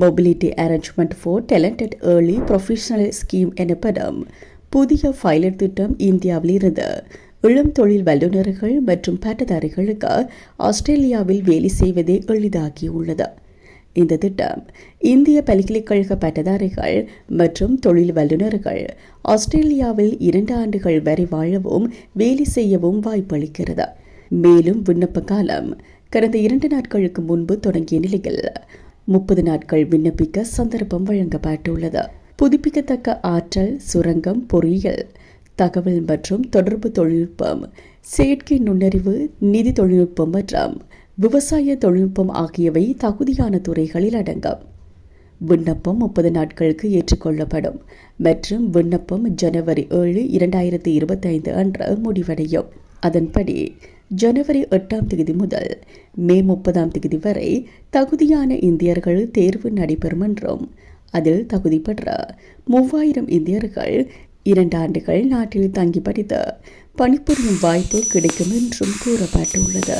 Mobility arrangement for talented early professional scheme எனப்படும் புதிய filer திட்டம் இந்தியாவில் இருந்து இளம் தொழில் வல்லுநர்கள் மற்றும் பட்டதாரிகளுக்கு ஆஸ்திரேலியாவில் வேலை செய்வதை எளிதாக்கியுள்ளது இந்த திட்டம் இந்திய பல்கலைக்கழக பட்டதாரிகள் மற்றும் தொழில் வல்லுநர்கள் ஆஸ்திரேலியாவில் இரண்டு ஆண்டுகள் வரை வாழவும் வேலை செய்யவும் வாய்ப்பளிக்கிறது. மேலும் விண்ணப்ப காலம் கடந்த இரண்டு நாட்களுக்கு முன்பு தொடங்கிய நிலையில் முப்பது நாட்கள் விண்ணப்பிக்க சந்தர்ப்பம் வழங்கப்பட்டுள்ளது. புதுப்பிக்கத்தக்க ஆற்றல் சுரங்கம் பொறியியல் தகவல் மற்றும் தொடர்பு தொழில்நுட்பம் செயற்கை நுண்ணறிவு நிதி தொழில்நுட்பம் மற்றும் விவசாய தொழில்நுட்பம் ஆகியவை தகுதியான துறைகளில் அடங்கும். விண்ணப்பம் முப்பது நாட்களுக்கு ஏற்றுக்கொள்ளப்படும் மற்றும் விண்ணப்பம் ஜனவரி ஏழு இரண்டாயிரத்தி இருபத்தைந்து அன்று முடிவடையும். அதன்படி ஜனவரி எட்டாம் தேதி முதல் மே முப்பதாம் தேதி வரை தகுதியான இந்தியர்கள் தேர்வு நடைபெறும் என்றும் அதில் தகுதி பெற்ற மூவாயிரம் இந்தியர்கள் இரண்டு ஆண்டுகள் நாட்டில் தங்கி படித்த பணிபுரியும் வாய்ப்பு கிடைக்கும் என்றும் கூறப்பட்டுள்ளது.